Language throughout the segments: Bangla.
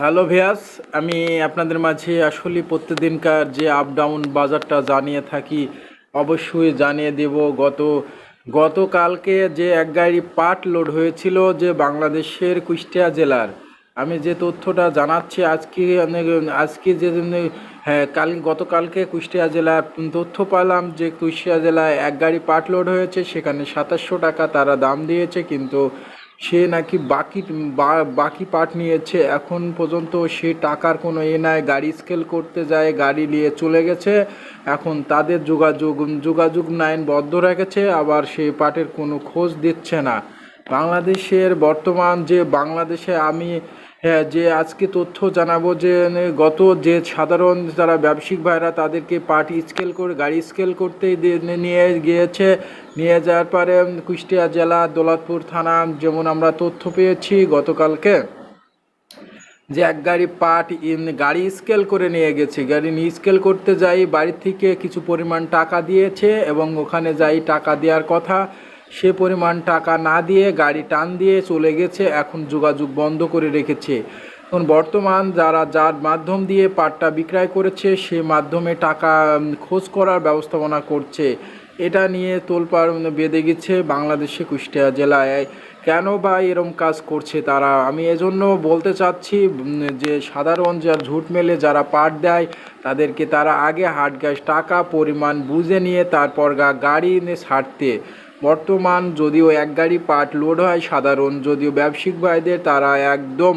হ্যালো ভিয়াস আমি আপনাদের মাঝে আসলে প্রত্যেকদিনকার যে আপ ডাউন বাজারটা জানিয়ে থাকি, অবশ্যই জানিয়ে দেব গত, গতকালকে যে এক গাড়ি পাট লোড হয়েছিল যে বাংলাদেশের কুষ্টিয়া জেলার। আমি যে তথ্যটা জানাচ্ছি আজকে আজকে যে হ্যাঁ কাল, গতকালকে কুষ্টিয়া জেলার তথ্য পেলাম যে কুষ্টিয়া জেলায় এক গাড়ি পাট লোড হয়েছে, সেখানে সাতাশশো টাকা তারা দাম দিয়েছে, কিন্তু সে নাকি বাকি বাকি পার্ট নিয়েছে। এখন পর্যন্ত সে টাকার কোনো এ নাই। গাড়ি স্কেল করতে যায়, গাড়ি নিয়ে চলে গেছে। এখন তাদের যোগাযোগ যোগাযোগ লাইন বদ্ধ রেখেছে আবার সে পার্টের কোনো খোঁজ দিচ্ছে না। বাংলাদেশের বর্তমান যে, বাংলাদেশে আমি হ্যাঁ যে আজকে তথ্য জানাব যে গত যে সাধারণ যারা ব্যবসায়িক ভাইরা তাদেরকে পার্টি স্কেল করে, গাড়ি স্কেল করতে নিয়ে গিয়েছে। নিয়ে যাওয়ার পরে কুষ্টিয়া জেলা, দৌলতপুর থানা, যেমন আমরা তথ্য পেয়েছি গতকালকে, যে এক গাড়ি পাট গাড়ি স্কেল করে নিয়ে গেছে। গাড়ি নিয়ে স্কেল করতে যাই, বাড়ি থেকে কিছু পরিমাণ টাকা দিয়েছে এবং ওখানে যাই টাকা দেওয়ার কথা। সে পরিমাণ টাকা না দিয়ে গাড়ি টান দিয়ে চলে গেছে, এখন যোগাযোগ বন্ধ করে রেখেছে। এখন বর্তমান যারা যার মাধ্যম দিয়ে পাটটা বিক্রয় করেছে, সে মাধ্যমে টাকা খোঁজ করার ব্যবস্থাপনা করছে। এটা নিয়ে তোলপাড় বেঁধে গেছে বাংলাদেশে কুষ্টিয়া জেলায়। কেন বা এরম কাজ করছে তারা? আমি এজন্য বলতে চাচ্ছি যে সাধারণ যারা ঝুট মেলে যারা পাট দেয়, তাদেরকে তারা আগে হাট গ্যাস টাকা, পরিমাণ বুঝে নিয়ে তারপর গাড়ি নিয়ে ছাড়তে। বর্তমান যদিও এক গাড়ি পাট লোড হয়, সাধারণ যদিও ব্যবসায়িক ভাইদের তারা একদম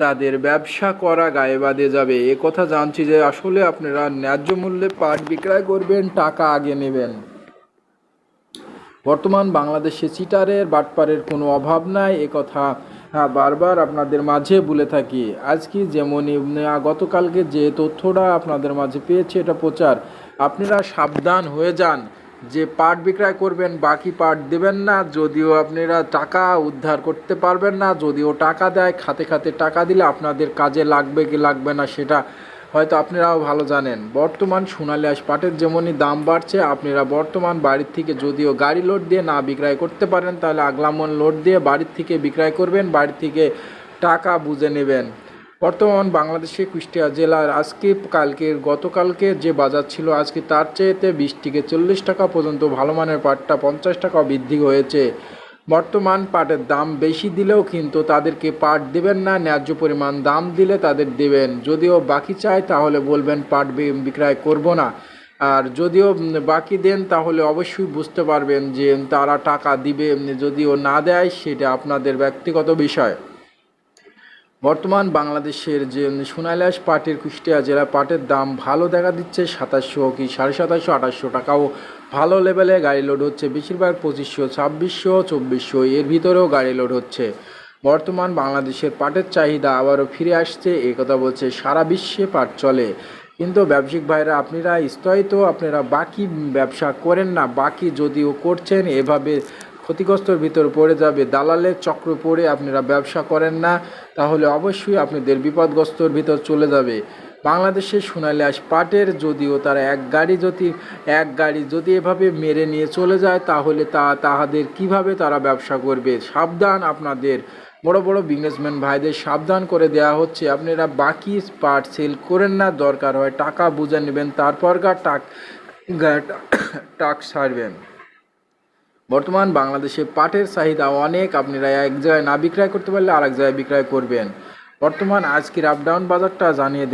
তাদের ব্যবসা করা গায়ে বাদে যাবে। এ কথা জানছি যে আসলে আপনারা ন্যায্য মূল্যে পাট বিক্রয় করবেন, টাকা আগে নেবেন। বর্তমান বাংলাদেশে চিটারের বাটপারের কোনো অভাব নাই, এ কথা বারবার আপনাদের মাঝে বলে থাকি। আজকে যেমনই গতকালকে যে তথ্যটা আপনাদের মাঝে পেয়েছে, এটা প্রচার। আপনারা সাবধান হয়ে যান। যে পাট বিক্রয় করবেন, বাকি পাট দেবেন না, যদিও আপনারা টাকা উদ্ধার করতে পারবেন না, যদিও টাকা দেয়, খাতে খাতে টাকা দিলে আপনাদের কাজে লাগবে কি লাগবে না সেটা হয়তো আপনারাও ভালো জানেন। বর্তমান সোনালী আঁশ পাটের যেমনই দাম বাড়ছে, আপনারা বর্তমান বাড়ির থেকে যদিও গাড়ি লোড দিয়ে না বিক্রয় করতে পারেন, তাহলে আগলামন লোড দিয়ে বাড়ির থেকে বিক্রয় করবেন বাড়ির থেকে টাকা বুঝে নেবেন। বর্তমান বাংলাদেশে কুষ্টিয়া জেলার আজকে কালকে গতকালকে যে বাজার ছিল, আজকে তার চেয়েতে বিশ থেকে চল্লিশ টাকা পর্যন্ত ভালো মানের পাটটা পঞ্চাশ টাকা বৃদ্ধি হয়েছে। বর্তমান পাটের দাম বেশি দিলেও কিন্তু তাদেরকে পাট দেবেন না, ন্যায্য পরিমাণ দাম দিলে তাদের দেবেন। যদিও বাকি চায় তাহলে বলবেন পাট বিক্রয় করব না। আর যদিও বাকি দেন, তাহলে অবশ্যই বুঝতে পারবেন যে তারা টাকা দিবে, যদিও না দেয়, সেটা আপনাদের ব্যক্তিগত বিষয়। বর্তমান বাংলাদেশের যে সোনাইলাস পাটের কুষ্টিয়া জেলা, পাটের দাম ভালো দেখা দিচ্ছে সাতাশশো কি সাড়ে সাতাশশো, আঠাশশো টাকাও ভালো লেভেলে গাড়ি লোড হচ্ছে। বেশিরভাগ পঁচিশশো, ছাব্বিশশো, চব্বিশশো এর ভিতরেও গাড়ি লোড হচ্ছে। বর্তমান বাংলাদেশের পাটের চাহিদা আবারও ফিরে আসছে কথা বলছে সারা বিশ্বে পাট চলে। কিন্তু ব্যবসায়িক ভাইরা, আপনারা স্থয়িত, আপনারা বাকি ব্যবসা করেন না, বাকি যদিও করছেন, এভাবে ক্ষতিগ্রস্তর ভিতর পড়ে যাবে, দালালের চক্র পড়ে আপনারা ব্যবসা করেন না, তাহলে অবশ্যই আপনাদের বিপদগ্রস্তর ভিতর চলে যাবে। বাংলাদেশের সোনালী আঁশ পাটের যদিও তারা এক গাড়ি যদি, এক গাড়ি যদি এভাবে মেরে নিয়ে চলে যায়, তাহলে তা, তাহাদের কীভাবে তারা ব্যবসা করবে? সাবধান আপনাদের, বড় বড় বিজনেসম্যান ভাইদের সাবধান করে দেওয়া হচ্ছে। আপনারা বাকি পার্ট সেল করেন না, দরকার হয় টাকা বুঝে নেবেন তারপর গা টাক টাক ছাড়বেন বর্তমান বাংলাদেশে পাটের চাহিদা অনেক। আপনারা এক জায়গায় না বিক্রয় করতে পারলে আরেক জায়গায় বিক্রয় করবেন। বর্তমান আজকের আপডাউন বাজারটা জানিয়ে